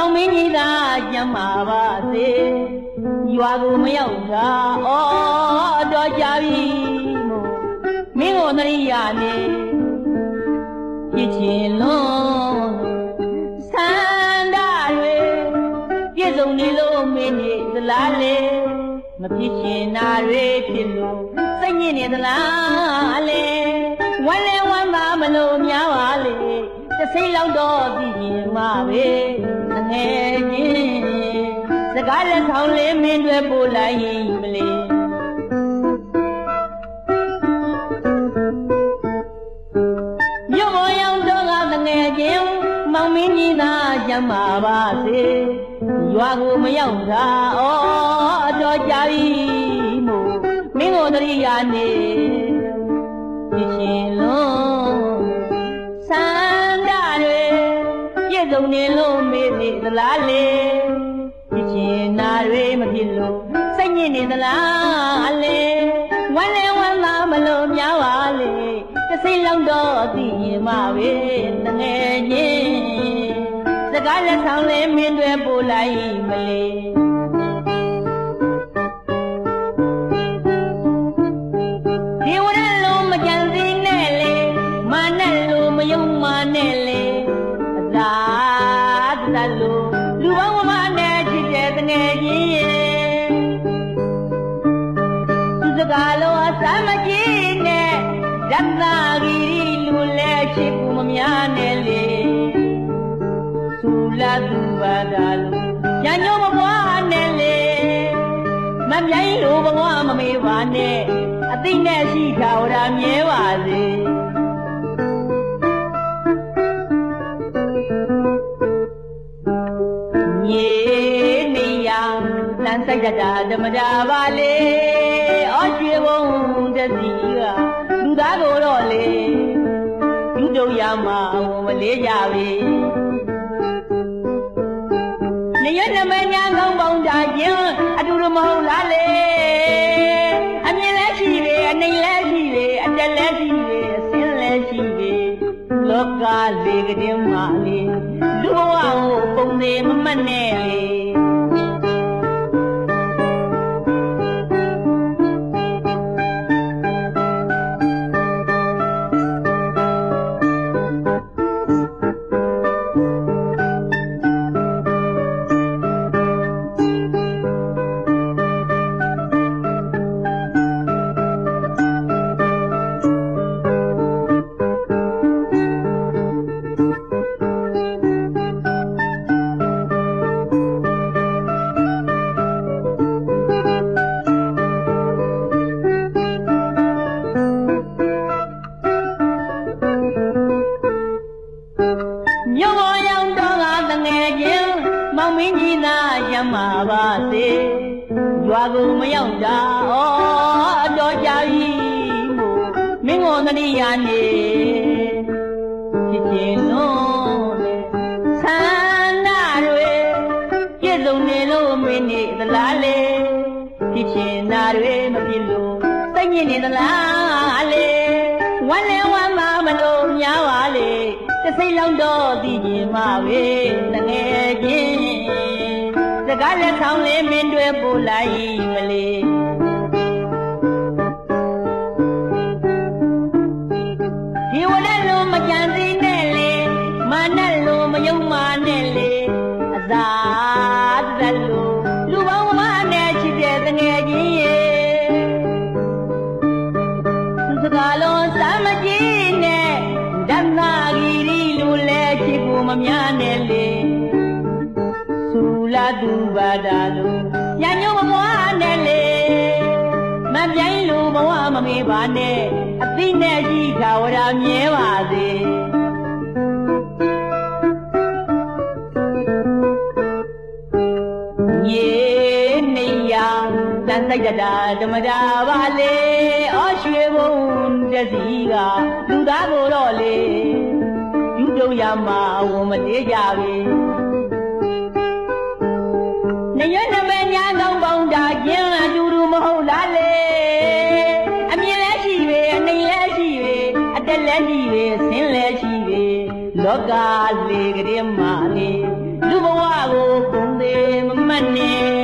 သောင်းမင်းကြီးသာကျမ်းမာပါစေရွာသူမရောက်တာဩတော်ကြပြီမင်းတို့နရိယာနေဖြစ်ချင်းလုံးဆန္ဒတွေပြည့်စုံနေလို့မင်းနေသလားလေမဖြစ်ရှင်နာတွေဖြစ်လို့စိတ်ညစ်နေသလားလေဝမ်းလဲဝမ်းသာမလို့များပါလေတစ်စိမ့်လောက်တော့ပြည်မှာပဲ ကားလက်ဆောင်လေးမင်းတွေပို့လိုက်ရင်မလေးမြို့ပေါ်ရောက်တော့ကတငယ်ချင်းမောင်မင်းကြီးသာကြမ်းပါပါစေရွာကိုမရောက်တာဩအတော်ကြာပြီမို့မင်းကိုတရိယာနေဒီရှင်လုံးစန္ဒတွေပြည့်စုံနေလို့မေးနေသလားလေ ဒီရှင်နာတွေမဖြစ်လို့စိတ်ညစ်နေသလားလေဝမ်းလဲဝမ်းသာမလို့များပါလေတစ်စိမ့်လောက်တော့သိရင်မပဲတငယ်ချင်းစကားလက်ဆောင်လေးမင်းတွေပို့လိုက်မလေးဒီဝရလုံးမကြံစည်နဲ့လေမာနဲ့လို့မယုံမာနဲ့လေအသာတတလို့ ချစ်ကူမများနဲ့လေဆူလာသူပါတာလို့ညာညိုမပွားနဲ့လေမမြိုင်လို့ဘဝမမေးပါနဲ့အသိနဲ့ရှိတာဝရမြဲပါစေမြေနေရလမ်းဆိုင်တတာဓမ္မတာပါလေဩရွှေဘုံတစီကလူသားကိုတော့လေ လူတို့ရမှာဝန်မလေးကြပြီနေရနမညာကောင်းပေါင်းတာချင်းအတူတူမဟုတ်လားလေအမြင်လည်းရှိတယ်အနေလည်းရှိတယ်အတက်လည်းရှိတယ်အစင်းလည်းရှိတယ်လောကလေးကတည်းမှလေလူဘဝကိုပုံသေးမမတ်နဲ့လေ သာရမ်းပါပါစေရွာကိုမရောက်တာဩအတော်ကြာပြီမို့မင်းကိုသတိရနေဖြစ်ချင်လို့ဆန္ဒတွေပြည့်စုံနေလို့မင်းနေသလားလေဖြစ်ချင်တာတွေမဖြစ်လို့စိတ်ညစ်နေသလားလေဝမ်းလဲဝမ်းသာမလို့များပါလေတစ်စိမ့်လောက်တော့သိခြင်းမပဲတငယ်ချင်းစ ကားလက်ဆောင်လေးမင်းတွေပို့လိုက်မလေးဒီဝရလုံးမကြံစည်နဲ့လေမာနဲ့လုံးမယုံမာနဲ့လေအသာတသက်လို့လူပေါင်းဝမနဲ့ချစ်တဲ့တငယ်ချင်းရဲ့စကားလုံးစမ်းမကြည့်နဲ့ဓမ္မဂီရီလူလဲချစ်ကိုမများနဲ့လေ ဆူလာသူပါတာလူညာညိုမမွားနဲ့လေမပြိုင်းလူဘဝမမေးပါနဲ့အသိနဲ့ရှိတာဝရမြဲပါစေရေနေရတန်ဆိုင်တတာဓမ္မတာပါလေဩရွှေဘုံတစီကလူသားကိုတော့လေယူတို့ရမှာဝန်မလေးကြပြီ နေရနမညာကောင်းပေါင်းတာကျင်းအတူတူမဟုတ်လားလေအမြင်လည်းရှိပဲအနေလည်းရှိပဲအတက်လည်းရှိပဲဆင်းလည်းရှိပဲလောကလေးကတည်းမှလေလူဘဝကိုကုန်သေးမမတ်နဲ့